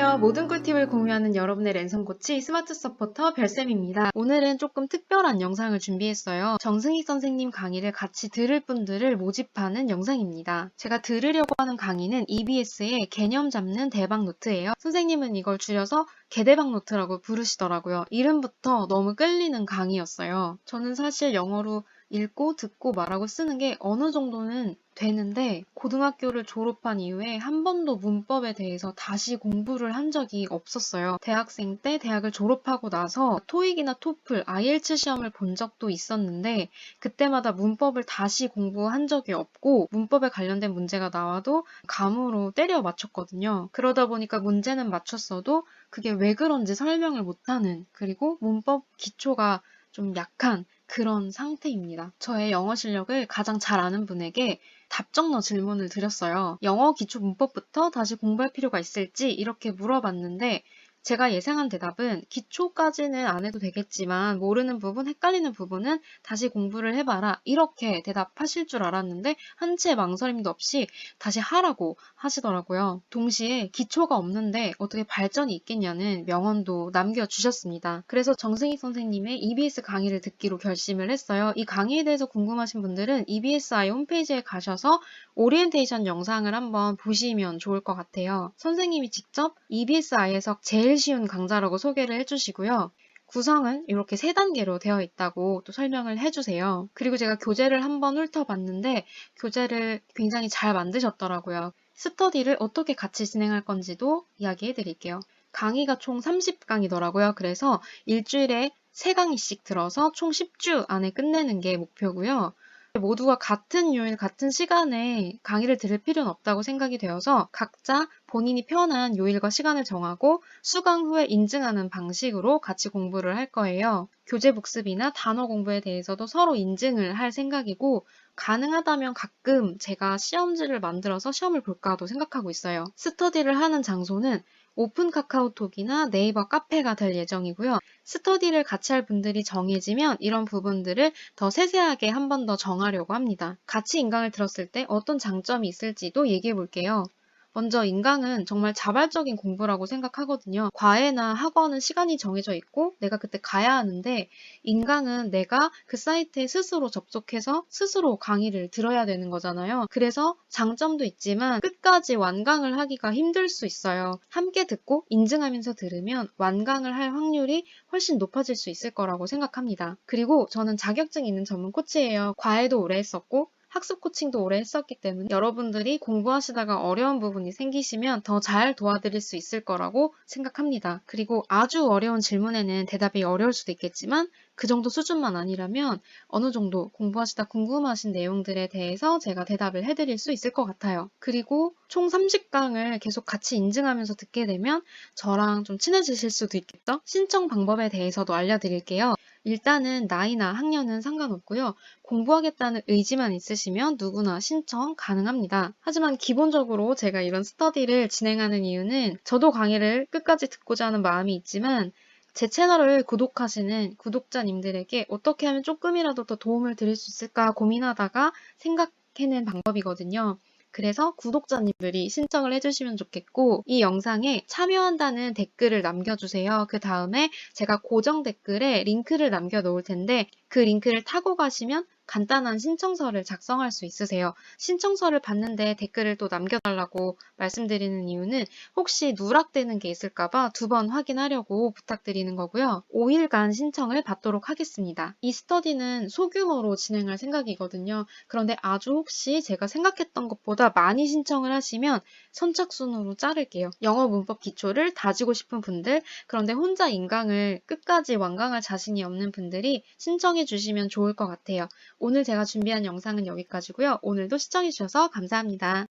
안녕하세요. 모든 꿀팁을 공유하는 여러분의 랜선 코치 스마트 서포터 별쌤입니다. 오늘은 조금 특별한 영상을 준비했어요. 정승희 선생님 강의를 같이 들을 분들을 모집하는 영상입니다. 제가 들으려고 하는 강의는 EBS의 개념 잡는 대박 노트예요. 선생님은 이걸 줄여서 개대박 노트라고 부르시더라고요. 이름부터 너무 끌리는 강의였어요. 저는 사실 영어로 읽고 듣고 말하고 쓰는 게 어느 정도는 되는데 고등학교를 졸업한 이후에 한 번도 문법에 대해서 다시 공부를 한 적이 없었어요. 대학생 때 대학을 졸업하고 나서 토익이나 토플, IELTS 시험을 본 적도 있었는데 그때마다 문법을 다시 공부한 적이 없고 문법에 관련된 문제가 나와도 감으로 때려 맞췄거든요. 그러다 보니까 문제는 맞췄어도 그게 왜 그런지 설명을 못하는 그리고 문법 기초가 좀 약한 그런 상태입니다. 저의 영어 실력을 가장 잘 아는 분에게 답정너 질문을 드렸어요. 영어 기초 문법부터 다시 공부할 필요가 있을지 이렇게 물어봤는데 제가 예상한 대답은 기초까지는 안 해도 되겠지만 모르는 부분, 헷갈리는 부분은 다시 공부를 해봐라 이렇게 대답하실 줄 알았는데 한치의 망설임도 없이 다시 하라고 하시더라고요. 동시에 기초가 없는데 어떻게 발전이 있겠냐는 명언도 남겨주셨습니다. 그래서 정승희 선생님의 EBS 강의를 듣기로 결심을 했어요. 이 강의에 대해서 궁금하신 분들은 EBSI 홈페이지에 가셔서 오리엔테이션 영상을 한번 보시면 좋을 것 같아요. 선생님이 직접 EBSI에서 제일 쉬운 강좌라고 소개를 해주시고요. 구성은 이렇게 세 단계로 되어 있다고 또 설명을 해주세요. 그리고 제가 교재를 한번 훑어봤는데 교재를 굉장히 잘 만드셨더라고요. 스터디를 어떻게 같이 진행할 건지도 이야기해 드릴게요. 강의가 총 30강이더라고요. 그래서 일주일에 3강의씩 들어서 총 10주 안에 끝내는 게 목표고요. 모두가 같은 요일, 같은 시간에 강의를 들을 필요는 없다고 생각이 되어서 각자 본인이 편한 요일과 시간을 정하고 수강 후에 인증하는 방식으로 같이 공부를 할 거예요. 교재 복습이나 단어 공부에 대해서도 서로 인증을 할 생각이고 가능하다면 가끔 제가 시험지를 만들어서 시험을 볼까도 생각하고 있어요. 스터디를 하는 장소는 오픈 카카오톡이나 네이버 카페가 될 예정이고요. 스터디를 같이 할 분들이 정해지면 이런 부분들을 더 세세하게 한 번 더 정하려고 합니다. 같이 인강을 들었을 때 어떤 장점이 있을지도 얘기해 볼게요. 먼저 인강은 정말 자발적인 공부라고 생각하거든요. 과외나 학원은 시간이 정해져 있고 내가 그때 가야 하는데 인강은 내가 그 사이트에 스스로 접속해서 스스로 강의를 들어야 되는 거잖아요. 그래서 장점도 있지만 끝까지 완강을 하기가 힘들 수 있어요. 함께 듣고 인증하면서 들으면 완강을 할 확률이 훨씬 높아질 수 있을 거라고 생각합니다. 그리고 저는 자격증 있는 전문 코치예요. 과외도 오래 했었고 학습 코칭도 오래 했었기 때문에 여러분들이 공부하시다가 어려운 부분이 생기시면 더 잘 도와드릴 수 있을 거라고 생각합니다. 그리고 아주 어려운 질문에는 대답이 어려울 수도 있겠지만 그 정도 수준만 아니라면 어느 정도 공부하시다 궁금하신 내용들에 대해서 제가 대답을 해드릴 수 있을 것 같아요. 그리고 총 30강을 계속 같이 인증하면서 듣게 되면 저랑 좀 친해지실 수도 있겠죠? 신청 방법에 대해서도 알려드릴게요. 일단은 나이나 학년은 상관없고요. 공부하겠다는 의지만 있으시면 누구나 신청 가능합니다. 하지만 기본적으로 제가 이런 스터디를 진행하는 이유는 저도 강의를 끝까지 듣고자 하는 마음이 있지만 제 채널을 구독하시는 구독자님들에게 어떻게 하면 조금이라도 더 도움을 드릴 수 있을까 고민하다가 생각해낸 방법이거든요. 그래서 구독자님들이 신청을 해주시면 좋겠고 이 영상에 참여한다는 댓글을 남겨주세요. 그 다음에 제가 고정 댓글에 링크를 남겨 놓을 텐데 그 링크를 타고 가시면 간단한 신청서를 작성할 수 있으세요. 신청서를 받는데 댓글을 또 남겨달라고 말씀드리는 이유는 혹시 누락되는 게 있을까봐 두 번 확인하려고 부탁드리는 거고요. 5일간 신청을 받도록 하겠습니다. 이 스터디는 소규모로 진행할 생각이거든요. 그런데 아주 혹시 제가 생각했던 것보다 많이 신청을 하시면 선착순으로 자를게요. 영어 문법 기초를 다지고 싶은 분들, 그런데 혼자 인강을 끝까지 완강할 자신이 없는 분들이 신청해 주시면 좋을 것 같아요. 오늘 제가 준비한 영상은 여기까지고요. 오늘도 시청해주셔서 감사합니다.